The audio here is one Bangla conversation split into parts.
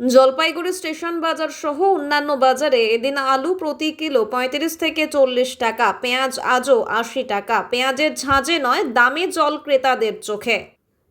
জলপাইগুড়ি স্টেশন বাজার সহ অন্যান্য বাজারে এদিন আলু প্রতি কিলো পঁয়ত্রিশ থেকে চল্লিশ টাকা, পেঁয়াজ আজও আশি টাকা। পেঁয়াজের ঝাঁঝে নয়, দামে জল ক্রেতাদের চোখে।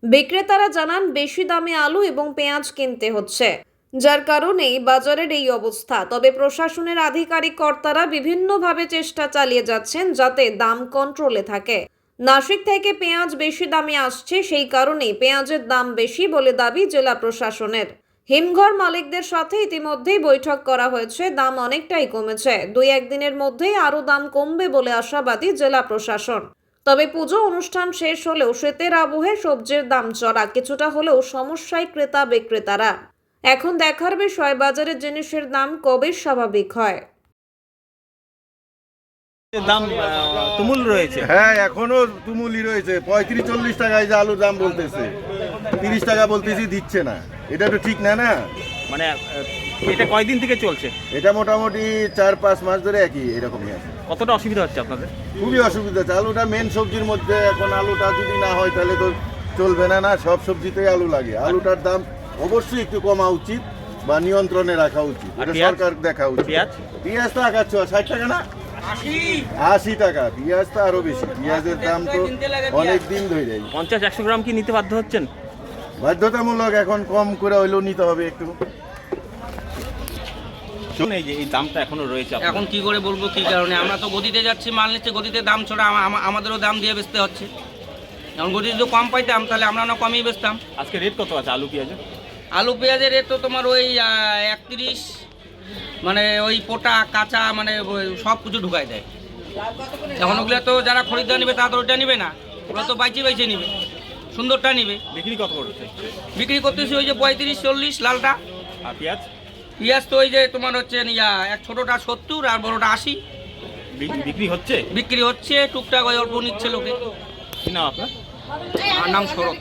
বিক্রেতারা জানান, বেশি দামে আলু এবং পেঁয়াজ কিনতে হচ্ছে। যার কারণেই বাজারের এই অবস্থা। তবে প্রশাসনের আধিকারিক কর্তারা বিভিন্নভাবে চেষ্টা চালিয়ে যাচ্ছেন যাতে দাম কন্ট্রোলে থাকে। নাসিক থেকে পেঁয়াজ বেশি দামে আসছে, সেই কারণেই পেঁয়াজের দাম বেশি বলে দাবি জেলা প্রশাসনের। হিমঘর মালিকদের সাথে ইতিমধ্যেই বৈঠক করা হয়েছে। দাম অনেকটাই কমেছে। দুই একদিনের মধ্যেই আরও দাম কমবে বলে আশাবাদী জেলা প্রশাসন। তবে পুজো অনুষ্ঠান শেষ হলেও শীতের আবহে সবজির দাম চড়া কিছুটা হলেও সমস্যায় ক্রেতা বিক্রেতারা। এখন দেখার বিষয় বাজারের জিনিসের দাম কবে স্বাভাবিক হয়? দাম তুমুল রয়েছে। হ্যাঁ এখনও তুমুলি রয়েছে। পঁয়ত্রিশ চল্লিশ টাকায় যে আলুর দাম বলতেছে তিরিশ টাকা বলতেছি দিচ্ছে না। এটা তো ঠিক না না? মানে এটা কয়দিন থেকে চলছে? এটা মোটামুটি চার পাঁচ মাস ধরে একই এরকমই আছে। কতটা অসুবিধা হচ্ছে আপনাদের? খুবই অসুবিধা হচ্ছে। আলুটা মেন সবজির মধ্যে এখন আলুটা যদি না হয় তাহলে তো চলবে না না? সব সবজিতেই আলু লাগে। আলুটার দাম অবশ্যই একটু কমা উচিত বা নিয়ন্ত্রণে রাখা উচিত। এটা সরকার দেখা উচিত। পেঁয়াজ? পেঁয়াজ তো আকাশ ষাট টাকা না? আশি। টাকা। পেঁয়াজ তো আরও বেশি। পেঁয়াজের দাম তো অনেক দিন ধরে যায় পঞ্চাশ একশো গ্রাম কি নিতে বাধ্য হচ্ছেন? বাধ্যতামূলক এখন কম করে হইলেও নিতে হবে একটু। শুনুন এই যে এই দামটা এখনও রয়েছে এখন কি করে বলব কি কারণে? আমরা তো গদিতে যাচ্ছি মাল নিচ্ছে গদিতে দাম ছড়া আমাদেরও দাম দিয়ে বেচতে হচ্ছে। এখন গদিতে যদি কম পাইতাম তাহলে আমরা না কমই বেচতাম। আজকে রেট কত আছে আলু পেঁয়াজের? আলু পেঁয়াজের রেট তো তোমার ওই একত্রিশ মানে ওই পোটা কাঁচা মানে সব কিছু ঢুকাই দেয়। এখন ওগুলো তো যারা খরিদ্দার নেবে তারা তো ওইটা নিবে না। ওগুলো তো বাইচে বাইচে নিবে। সুন্দরটা নিবে। বিক্রি কত করছে? বিক্রি করতেছি ওই যে পঁয়ত্রিশ চল্লিশ লালটা। আর পেঁয়াজ? পেঁয়াজ তো ওই যে তোমার হচ্ছে ইয়া এক ছোটোটা সত্তর আর বড়োটা আশি। বিক্রি হচ্ছে? বিক্রি হচ্ছে টুকটাক ওই অল্প নিচ্ছে লোকে। কি নাম আপনার? আর নাম সৌরভ।